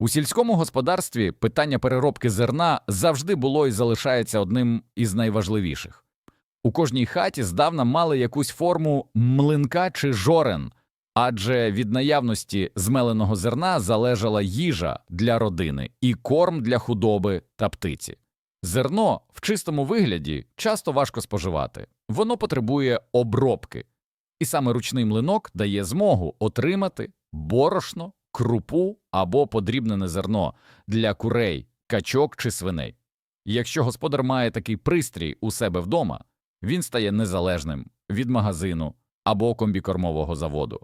У сільському господарстві питання переробки зерна завжди було і залишається одним із найважливіших. У кожній хаті здавна мали якусь форму млинка чи жорен, адже від наявності змеленого зерна залежала їжа для родини і корм для худоби та птиці. Зерно в чистому вигляді часто важко споживати, воно потребує обробки, і саме ручний млинок дає змогу отримати борошно, крупу або подрібнене зерно для курей, качок чи свиней. Якщо господар має такий пристрій у себе вдома, він стає незалежним від магазину або комбікормового заводу.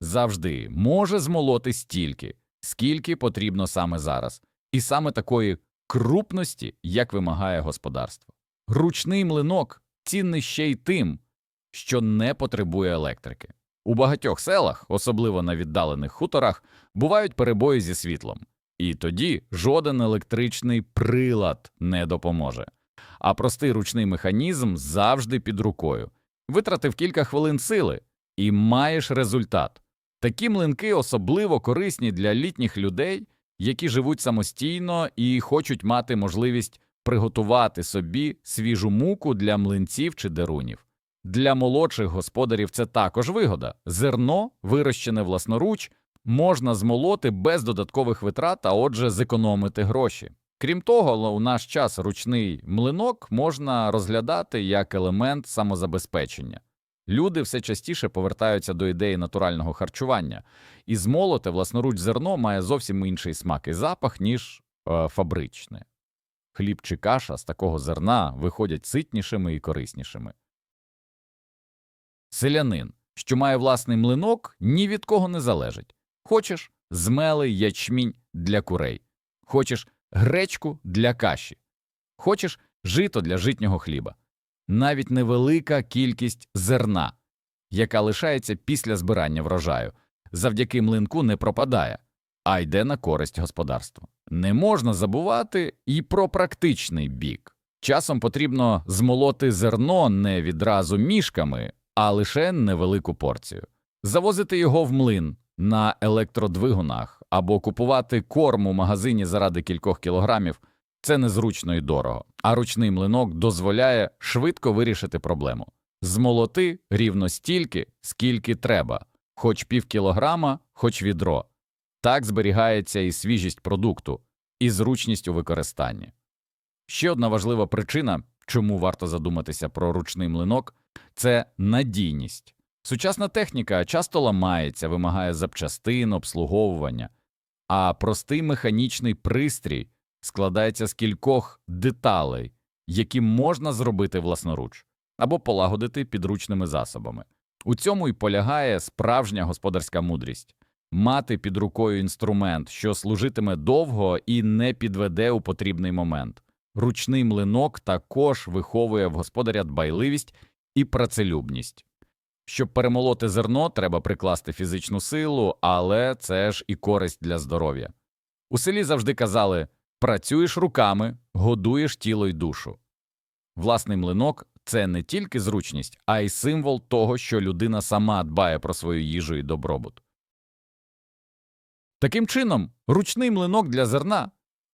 Завжди може змолоти стільки, скільки потрібно саме зараз, і саме такої крупності, як вимагає господарство. Ручний млинок цінний ще й тим, що не потребує електрики. У багатьох селах, особливо на віддалених хуторах, бувають перебої зі світлом, і тоді жоден електричний прилад не допоможе. А простий ручний механізм завжди під рукою. Витратив кілька хвилин сили і маєш результат. Такі млинки особливо корисні для літніх людей, які живуть самостійно і хочуть мати можливість приготувати собі свіжу муку для млинців чи дерунів. Для молодших господарів це також вигода. Зерно, вирощене власноруч, можна змолоти без додаткових витрат, а отже, зекономити гроші. Крім того, у наш час ручний млинок можна розглядати як елемент самозабезпечення. Люди все частіше повертаються до ідеї натурального харчування, і змолоте власноруч зерно має зовсім інший смак і запах, ніж е, фабричне. Хліб чи каша з такого зерна виходять ситнішими і кориснішими. Селянин, що має власний млинок, ні від кого не залежить. Хочеш змелий ячмінь для курей, хочеш гречку для каші, хочеш жито для житнього хліба. Навіть невелика кількість зерна, яка лишається після збирання врожаю, завдяки млинку не пропадає, а йде на користь господарству. Не можна забувати і про практичний бік. Часом потрібно змолоти зерно не відразу мішками, а лише невелику порцію, завозити його в млин на електродвигунах або купувати корм у магазині заради кількох кілограмів це незручно і дорого, а ручний млинок дозволяє швидко вирішити проблему. Змолоти рівно стільки, скільки треба, хоч пів кілограма, хоч відро. Так зберігається і свіжість продукту, і зручність у використанні. Ще одна важлива причина, чому варто задуматися про ручний млинок, це надійність. Сучасна техніка часто ламається, вимагає запчастин, обслуговування, а простий механічний пристрій складається з кількох деталей, які можна зробити власноруч або полагодити підручними засобами. У цьому й полягає справжня господарська мудрість мати під рукою інструмент, що служитиме довго і не підведе у потрібний момент. Ручний млинок також виховує в господаря дбайливість і працелюбність. Щоб перемолоти зерно, треба прикласти фізичну силу, але це ж і користь для здоров'я. У селі завжди казали працюєш руками, годуєш тіло й душу. Власний млинок це не тільки зручність, а й символ того, що людина сама дбає про свою їжу і добробут. Таким чином, ручний млинок для зерна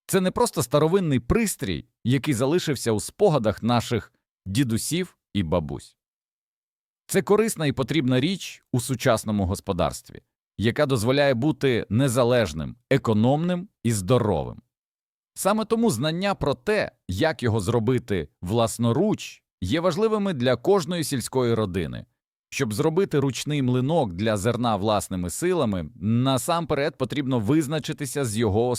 це не просто старовинний пристрій, який залишився у спогадах наших дідусів і бабусь. Це корисна і потрібна річ у сучасному господарстві, яка дозволяє бути незалежним, економним і здоровим. Саме тому знання про те, як його зробити власноруч, є важливими для кожної сільської родини. Щоб зробити ручний млинок для зерна власними силами, насамперед потрібно визначитися з його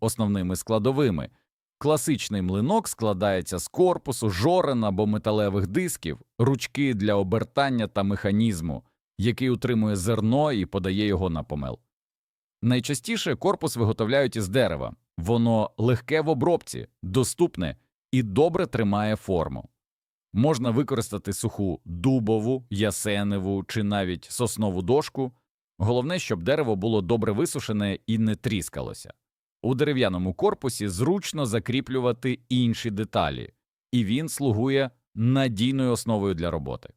основними складовими. Класичний млинок складається з корпусу, жорен або металевих дисків, ручки для обертання та механізму, який утримує зерно і подає його на помел. Найчастіше корпус виготовляють із дерева, воно легке в обробці, доступне і добре тримає форму. Можна використати суху дубову, ясеневу чи навіть соснову дошку. Головне, щоб дерево було добре висушене і не тріскалося. У дерев'яному корпусі зручно закріплювати інші деталі, і він слугує надійною основою для роботи.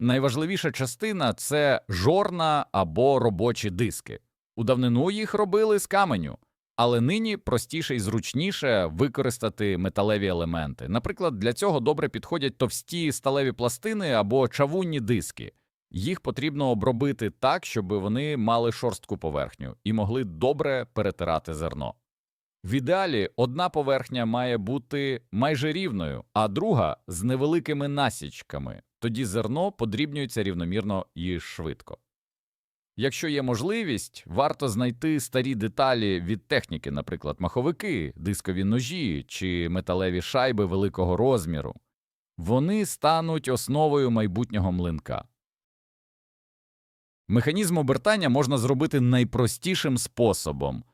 Найважливіша частина це жорна або робочі диски. У давнину їх робили з каменю, Але нині простіше і зручніше використати металеві елементи. Наприклад, для цього добре підходять товсті сталеві пластини або чавунні диски. Їх потрібно обробити так, щоб вони мали шорстку поверхню і могли добре перетирати зерно. В ідеалі одна поверхня має бути майже рівною, а друга з невеликими насічками. Тоді зерно подрібнюється рівномірно і швидко. Якщо є можливість, варто знайти старі деталі від техніки, наприклад, маховики, дискові ножі чи металеві шайби великого розміру. Вони стануть основою майбутнього млинка. Механізм обертання можна зробити найпростішим способом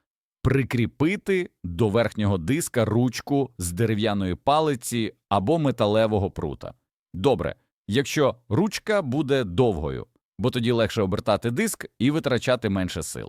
прикріпити до верхнього диска ручку з дерев'яної палиці або металевого прута. Добре, якщо ручка буде довгою, бо тоді легше обертати диск і витрачати менше сил.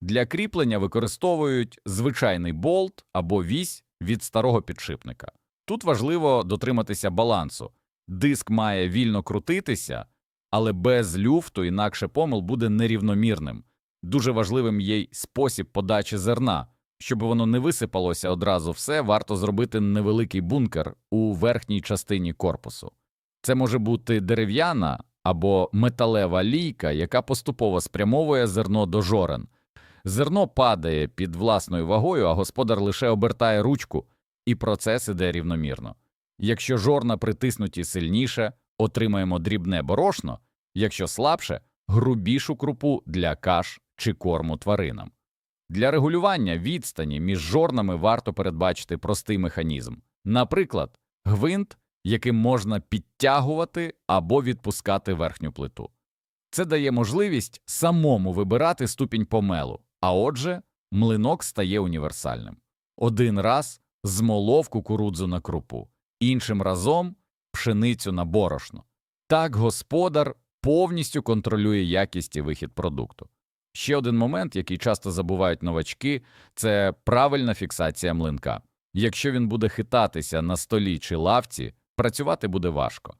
Для кріплення використовують звичайний болт або вісь від старого підшипника. Тут важливо дотриматися балансу. Диск має вільно крутитися, але без люфту інакше помил буде нерівномірним. Дуже важливим є й спосіб подачі зерна. Щоб воно не висипалося одразу все, варто зробити невеликий бункер у верхній частині корпусу. Це може бути дерев'яна або металева лійка, яка поступово спрямовує зерно до жорен. Зерно падає під власною вагою, а господар лише обертає ручку, і процес іде рівномірно. Якщо жорна притиснуті сильніше, отримаємо дрібне борошно, якщо слабше грубішу крупу для каш чи корму тваринам. Для регулювання відстані між жорнами варто передбачити простий механізм, наприклад, гвинт, яким можна підтягувати або відпускати верхню плиту. Це дає можливість самому вибирати ступінь помелу, а отже, млинок стає універсальним. Один раз змолов кукурудзу на крупу, іншим разом пшеницю на борошно. Так господар повністю контролює якість і вихід продукту. Ще один момент, який часто забувають новачки, це правильна фіксація млинка. Якщо він буде хитатися на столі чи лавці, працювати буде важко.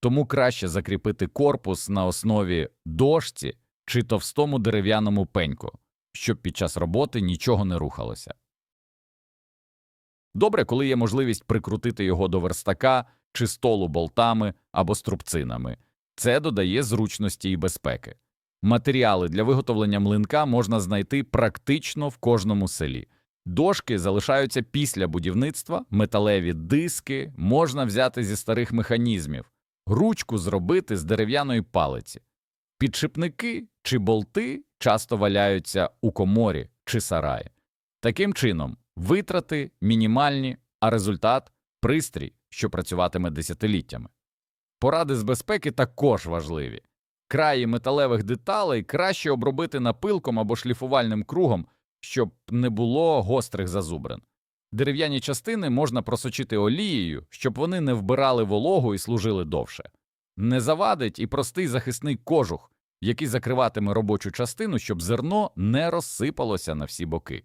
Тому краще закріпити корпус на основі дошці чи товстому дерев'яному пеньку, щоб під час роботи нічого не рухалося. Добре, коли є можливість прикрутити його до верстака чи столу болтами або струбцинами. Це додає зручності і безпеки. Матеріали для виготовлення млинка можна знайти практично в кожному селі. Дошки залишаються після будівництва, металеві диски можна взяти зі старих механізмів, ручку зробити з дерев'яної палиці. Підшипники чи болти часто валяються у коморі чи сараї. Таким чином, витрати мінімальні, а результат пристрій, що працюватиме десятиліттями. Поради з безпеки також важливі. Краї металевих деталей краще обробити напилком або шліфувальним кругом, щоб не було гострих зазубрин. Дерев'яні частини можна просочити олією, щоб вони не вбирали вологу і служили довше. Не завадить і простий захисний кожух, який закриватиме робочу частину, щоб зерно не розсипалося на всі боки.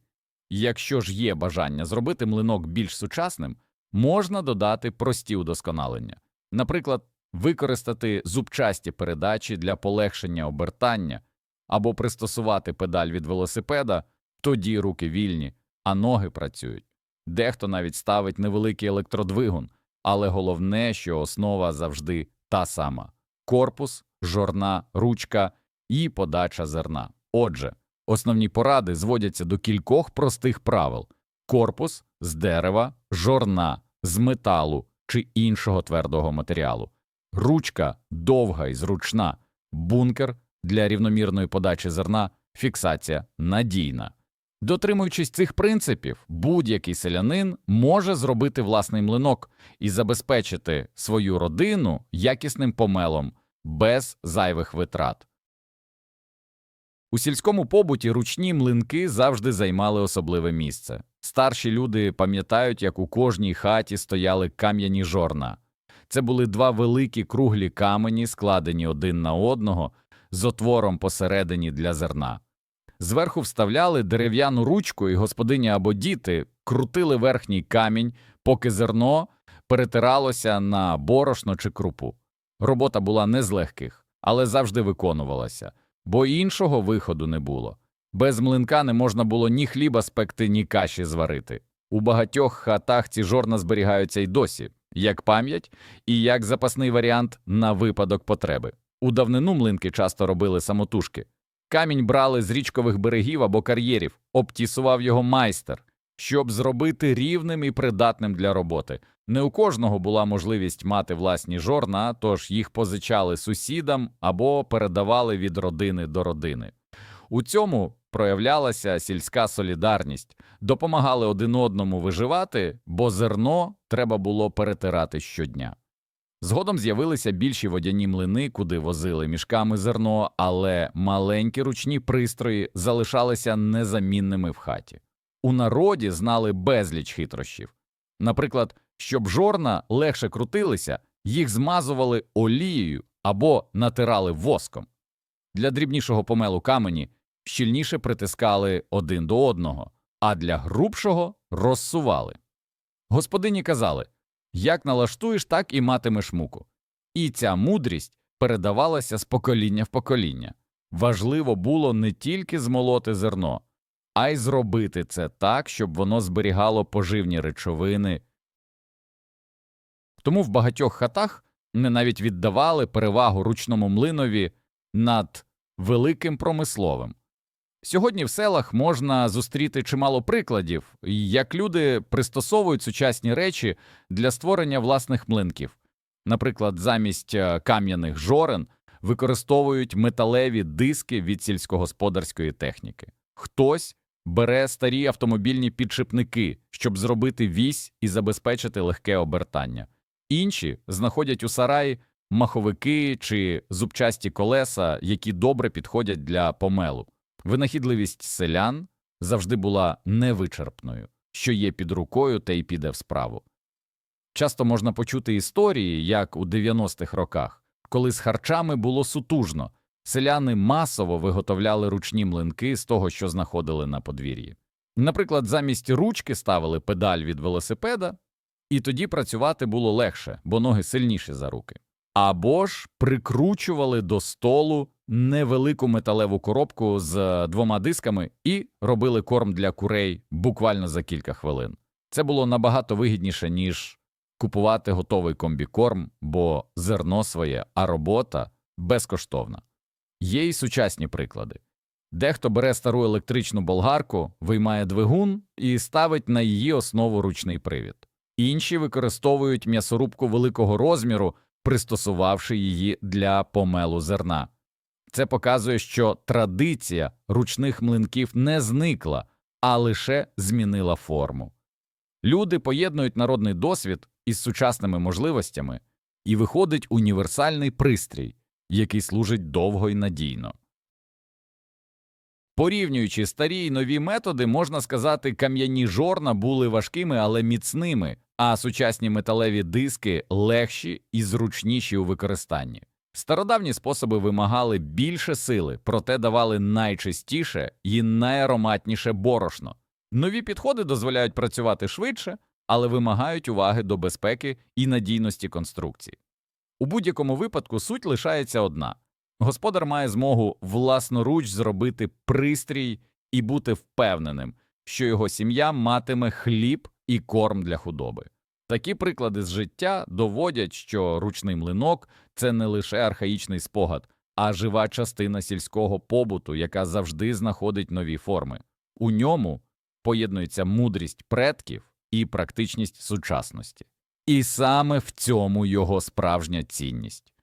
Якщо ж є бажання зробити млинок більш сучасним, можна додати прості удосконалення. Наприклад, використати зубчасті передачі для полегшення обертання або пристосувати педаль від велосипеда, тоді руки вільні, а ноги працюють. Дехто навіть ставить невеликий електродвигун, але головне, що основа завжди та сама корпус, жорна, ручка і подача зерна. Отже, основні поради зводяться до кількох простих правил корпус з дерева, жорна з металу чи іншого твердого матеріалу, ручка довга і зручна, бункер для рівномірної подачі зерна, фіксація надійна. Дотримуючись цих принципів, будь-який селянин може зробити власний млинок і забезпечити свою родину якісним помелом без зайвих витрат. У сільському побуті ручні млинки завжди займали особливе місце. Старші люди пам'ятають, як у кожній хаті стояли кам'яні жорна. Це були два великі круглі камені, складені один на одного, з отвором посередині для зерна. Зверху вставляли дерев'яну ручку, і господиня або діти крутили верхній камінь, поки зерно перетиралося на борошно чи крупу. Робота була не з легких, але завжди виконувалася, бо іншого виходу не було. Без млинка не можна було ні хліба спекти, ні каші зварити. У багатьох хатах ці жорна зберігаються й досі, як пам'ять і як запасний варіант на випадок потреби. У давнину млинки часто робили самотужки. Камінь брали з річкових берегів або кар'єрів, обтісував його майстер, щоб зробити рівним і придатним для роботи. Не у кожного була можливість мати власні жорна, тож їх позичали сусідам або передавали від родини до родини. У цьому проявлялася сільська солідарність, допомагали один одному виживати, бо зерно треба було перетирати щодня. Згодом з'явилися більші водяні млини, куди возили мішками зерно, але маленькі ручні пристрої залишалися незамінними в хаті. У народі знали безліч хитрощів. Наприклад, щоб жорна легше крутилися, їх змазували олією або натирали воском. Для дрібнішого помелу камені щільніше притискали один до одного, а для грубшого розсували. Господині казали як налаштуєш, так і матимеш муку. І ця мудрість передавалася з покоління в покоління. Важливо було не тільки змолоти зерно, а й зробити це так, щоб воно зберігало поживні речовини. Тому в багатьох хатах не навіть віддавали перевагу ручному млинові над великим промисловим. Сьогодні в селах можна зустріти чимало прикладів, як люди пристосовують сучасні речі для створення власних млинків. Наприклад, замість е, кам'яних жорен використовують металеві диски від сільськогосподарської техніки. Хтось бере старі автомобільні підшипники, щоб зробити вісь і забезпечити легке обертання. Інші знаходять у сараї маховики чи зубчасті колеса, які добре підходять для помелу. Винахідливість селян завжди була невичерпною, що є під рукою, те й піде в справу. Часто можна почути історії, як у 90-х роках, коли з харчами було сутужно, селяни масово виготовляли ручні млинки з того, що знаходили на подвір'ї. Наприклад, замість ручки ставили педаль від велосипеда, і тоді працювати було легше, бо ноги сильніші за руки. Або ж прикручували до столу невелику металеву коробку з двома дисками і робили корм для курей буквально за кілька хвилин. Це було набагато вигідніше, ніж купувати готовий комбікорм, бо зерно своє, а робота безкоштовна. Є й сучасні приклади. Дехто бере стару електричну болгарку, виймає двигун і ставить на її основу ручний привід. Інші використовують м'ясорубку великого розміру, пристосувавши її для помелу зерна. Це показує, що традиція ручних млинків не зникла, а лише змінила форму. Люди поєднують народний досвід із сучасними можливостями, і виходить універсальний пристрій, який служить довго і надійно. Порівнюючи старі й нові методи, можна сказати, кам'яні жорна були важкими, але міцними, а сучасні металеві диски легші і зручніші у використанні. Стародавні способи вимагали більше сили, проте давали найчистіше і найароматніше борошно. Нові підходи дозволяють працювати швидше, але вимагають уваги до безпеки і надійності конструкції. У будь-якому випадку суть лишається одна господар має змогу власноруч зробити пристрій і бути впевненим, що його сім'я матиме хліб і корм для худоби. Такі приклади з життя доводять, що ручний млинок це не лише архаїчний спогад, а жива частина сільського побуту, яка завжди знаходить нові форми. У ньому поєднується мудрість предків і практичність сучасності. І саме в цьому його справжня цінність.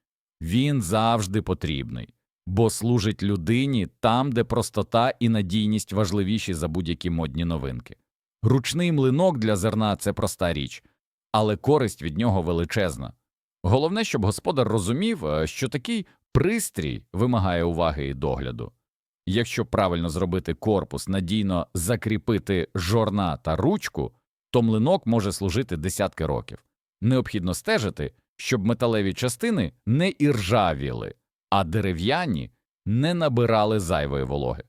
Він завжди потрібний, бо служить людині там, де простота і надійність важливіші за будь-які модні новинки. Ручний млинок для зерна це проста річ, але користь від нього величезна. Головне, щоб господар розумів, е, що такий пристрій вимагає уваги і догляду. Якщо правильно зробити корпус, надійно закріпити жорна та ручку, то млинок може служити десятки років. Необхідно стежити, щоб металеві частини не іржавіли, а дерев'яні не набирали зайвої вологи.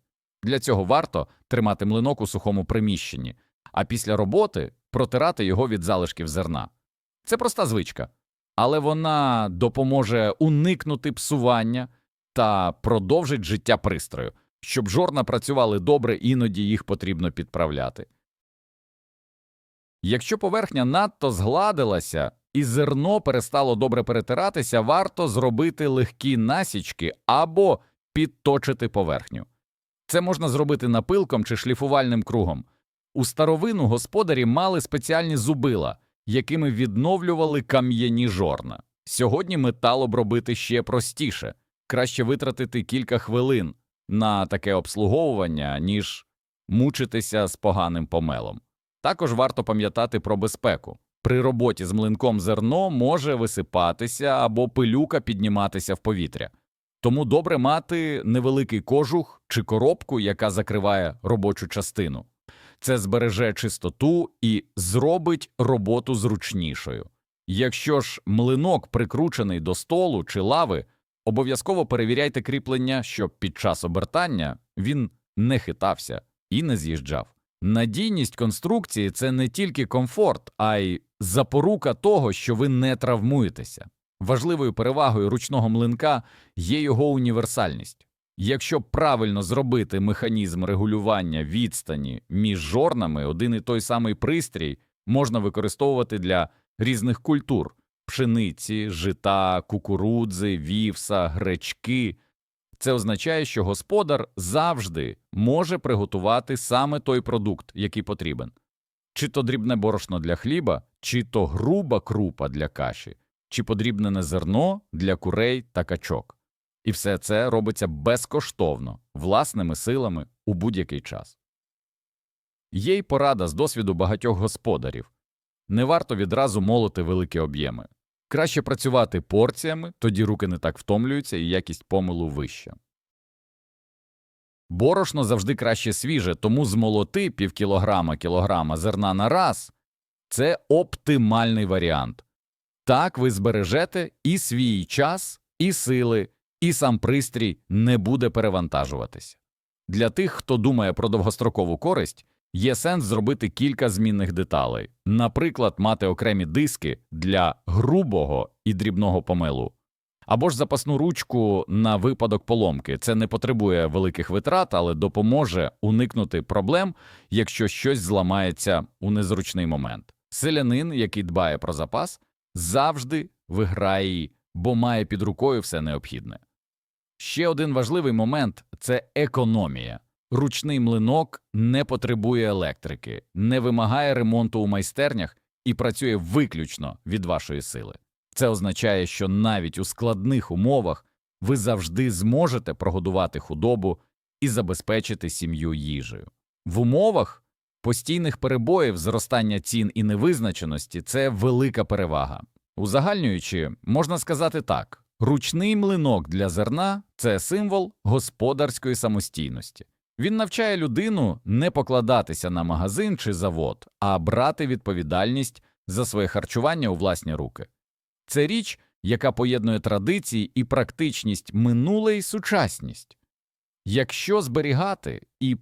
Для цього варто тримати млинок у сухому приміщенні, а після роботи протирати його від залишків зерна. Це проста звичка, але вона допоможе уникнути псування та продовжить життя пристрою. Щоб жорна працювали добре, іноді їх потрібно підправляти. Якщо поверхня надто згладилася і зерно перестало добре перетиратися, варто зробити легкі насічки або підточити поверхню. Це можна зробити напилком чи шліфувальним кругом. У старовину господарі мали спеціальні зубила, якими відновлювали кам'яні жорна. Сьогодні метал обробити ще простіше, краще витратити кілька хвилин на таке обслуговування, ніж мучитися з поганим помелом. Також варто пам'ятати про безпеку. При роботі з млинком зерно може висипатися або пилюка підніматися в повітря. Тому добре мати невеликий кожух чи коробку, яка закриває робочу частину. Це збереже чистоту і зробить роботу зручнішою. Якщо ж млинок прикручений до столу чи лави, обов'язково перевіряйте кріплення, щоб під час обертання він не хитався і не з'їжджав. Надійність конструкції це не тільки комфорт, а й запорука того, що ви не травмуєтеся. Важливою перевагою ручного млинка є його універсальність. Якщо правильно зробити механізм регулювання відстані між жорнами, один і той самий пристрій можна використовувати для різних культур пшениці, жита, кукурудзи, вівса, гречки. Це означає, що господар завжди може приготувати саме той продукт, який потрібен. Чи то дрібне борошно для хліба, чи то груба крупа для каші, чи подрібнене зерно для курей та качок. І все це робиться безкоштовно, власними силами у будь-який час. Є й порада з досвіду багатьох господарів. Не варто відразу молоти великі об'єми. Краще працювати порціями, тоді руки не так втомлюються і якість помилу вища. Борошно завжди краще свіже, тому змолоти півкілограма кілограма зерна на раз – це оптимальний варіант. Так ви збережете і свій час, і сили, і сам пристрій не буде перевантажуватися. Для тих, хто думає про довгострокову користь, є сенс зробити кілька змінних деталей, наприклад, мати окремі диски для грубого і дрібного помилу, або ж запасну ручку на випадок поломки. Це не потребує великих витрат, але допоможе уникнути проблем, якщо щось зламається у незручний момент. Селянин, який дбає про запас, завжди виграє, бо має під рукою все необхідне. Ще один важливий момент це економія. Ручний млинок не потребує електрики, не вимагає ремонту у майстернях і працює виключно від вашої сили. Це означає, що навіть у складних умовах ви завжди зможете прогодувати худобу і забезпечити сім'ю їжею. В умовах постійних перебоїв, зростання цін і невизначеності це велика перевага. Узагальнюючи, можна сказати так. Ручний млинок для зерна це символ господарської самостійності. Він навчає людину не покладатися на магазин чи завод, а брати відповідальність за своє харчування у власні руки. Це річ, яка поєднує традиції і практичність минуле і сучасність. Якщо зберігати і